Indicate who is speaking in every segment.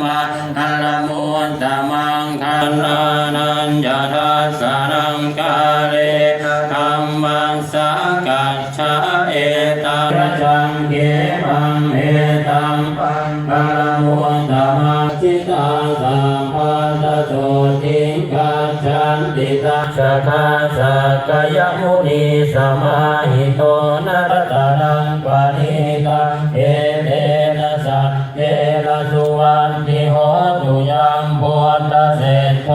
Speaker 1: มานัลมุนตมังคันนานันยาทัสนังกาเลธรรมังสักัจฉาเอตังจังเกปังเอตังปังนัลมุนตมังจิตังสังพันตโตติงกัจฉันติตังสกาสกยมุนีสมาหิโตนัตตานังปานิตังเอ โหตุยังพุทธเศรษฐ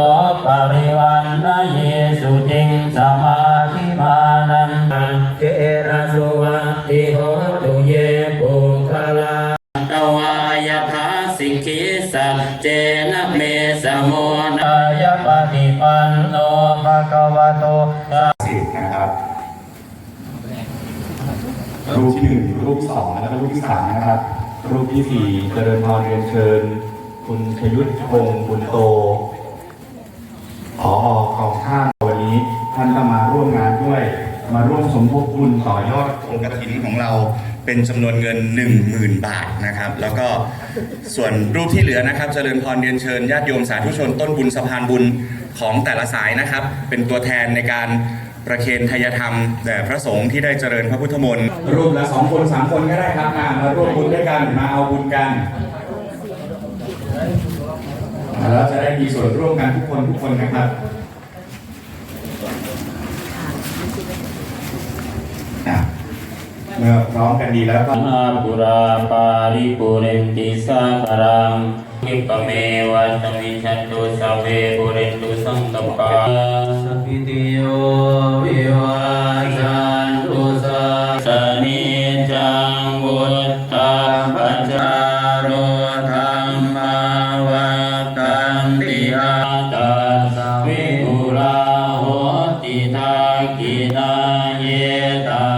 Speaker 1: ปริวันนะเยสุติงสมาธิมานันเทระสุวัติโหตุเยปุคลาตวายภาสิกขิสัจเจนะเมสโมนายปฏิปันโนภะคะวะโต
Speaker 2: สิบนะครับรูปที่หนึ่งรูปสองแล้วก็รูปที่สามนะครับ รูปที่สี่เจริญพรเรียนเชิญ คุณชยุทธพงศ์บุญโตผอของท่านวันนี้ท่านก็มาร่วมงานด้วย มาร่วมสมทบทุนต่อยอดองค์กฐินของเราเป็นจำนวนเงิน 10,000 บาทนะครับ แล้วก็ส่วนรูปที่เหลือนะครับเจริญพรเรียนเชิญญาติโยมสาธุชนต้นบุญสะพานบุญของแต่ละสายนะครับ เป็นตัวแทนในการประเคนทายธรรมแด่พระสงฆ์ที่ได้เจริญพระพุทธมนต์รูปละสองคนสามคนก็ได้ครับมามาร่วมบุญด้วยกันมาเอาบุญกัน แล้วจะได้มีส่วนร่วมกันทุกคนทุกคนนะครับอะเมื่อพร้อมกันดีแล้วก็
Speaker 1: อาปุราปาริปุเรนติสาคารังกิปะเมวัตมิชันตุสัพเพปุเรนตุสังกปาสั
Speaker 3: พพิติโย
Speaker 1: วิวัจันตุสัสสนิจังวุตตาปัจจา ติอาตาสวิปุราโหติทาคินาเยตา